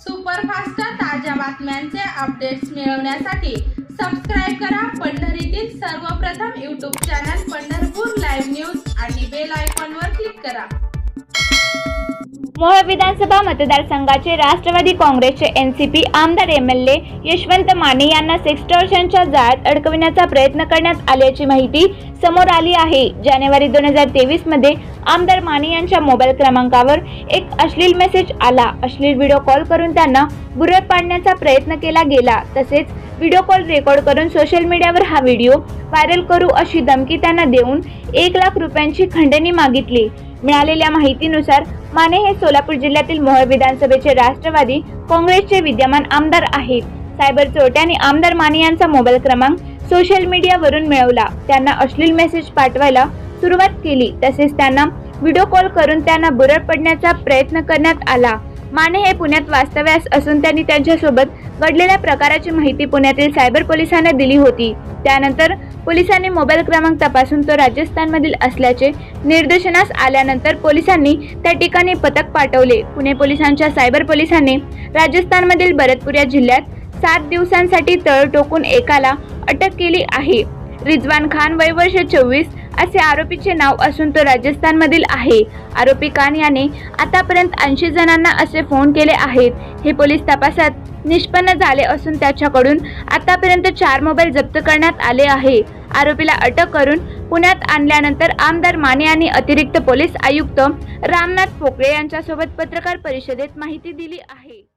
Superfast ताज्या बातम्यांचे updates मिळवण्यासाठी सबस्क्राईब करा पंढरीतील सर्वप्रथम YouTube channel Pandharpur live news आणि बेल आयकॉनवर क्लिक करा. मोहोळ विधानसभा मतदारसंघाचे राष्ट्रवादी काँग्रेसचे एन सी पी आमदार M L A Yashwant Mane यांना सेक्स्टॉर्शनच्या जाळ्यात अडकविण्याचा प्रयत्न करण्यात आल्याची माहिती समोर आली आहे. जानेवारी दोन हजार तेवीसमध्ये आमदार माने यांच्या मोबाईल क्रमांकावर एक अश्लील मेसेज आला. अश्लील व्हिडिओ कॉल करून त्यांना बुरळ पाडण्याचा प्रयत्न केला गेला. तसेच व्हिडिओ कॉल रेकॉर्ड करून सोशल मीडियावर हा व्हिडिओ व्हायरल करू अशी धमकी त्यांना देऊन एक लाख रुपयांची खंडणी मागितली. मिळालेल्या माहितीनुसार माने हे सोलापूर जिल्ह्यातील मोहोळ विधानसभेचे राष्ट्रवादी काँग्रेसचे विद्यमान आमदार आहेत. सायबर चोरट्याने आमदार माने यांचा मोबाईल क्रमांक सोशल मीडियावरून मिळवला. त्यांना अश्लील मेसेज पाठवायला सुरुवात केली. तसेच त्यांना व्हिडिओ कॉल करून त्यांना बुरळ पडण्याचा प्रयत्न करण्यात आला. माने हे पुण्यात वास्तव्यास असून त्यांनी त्यांच्यासोबत घडलेल्या प्रकाराची माहिती पुण्यातील सायबर पोलिसांना दिली होती. त्यानंतर पोलिसांनी मोबाईल क्रमांक तपासून तो राजस्थानमधील असल्याचे निदर्शनास आल्यानंतर पोलिसांनी त्या ठिकाणी पथक पाठवले. पुणे पोलिसांच्या सायबर पोलिसांनी राजस्थानमधील भरतपूर या जिल्ह्यात सात दिवसांसाठी तळ टोकून एकाला अटक केली आहे. रिजवान खान वय वर्ष चोवीस असे आरोपीचे नाव असून तो राजस्थानमधील आहे. आरोपी खान याने आतापर्यंत ऐंशी जणांना असे फोन केले आहेत. हे पोलीस तपासात निष्पन्न झाले असून त्याच्याकडून आतापर्यंत चार मोबाईल जप्त करण्यात आले आहे. आरोपीला अटक करून पुण्यात आणल्यानंतर आमदार माने यांनी अतिरिक्त पोलीस आयुक्त रामनाथ पोकळे यांच्यासोबत पत्रकार परिषदेत माहिती दिली आहे.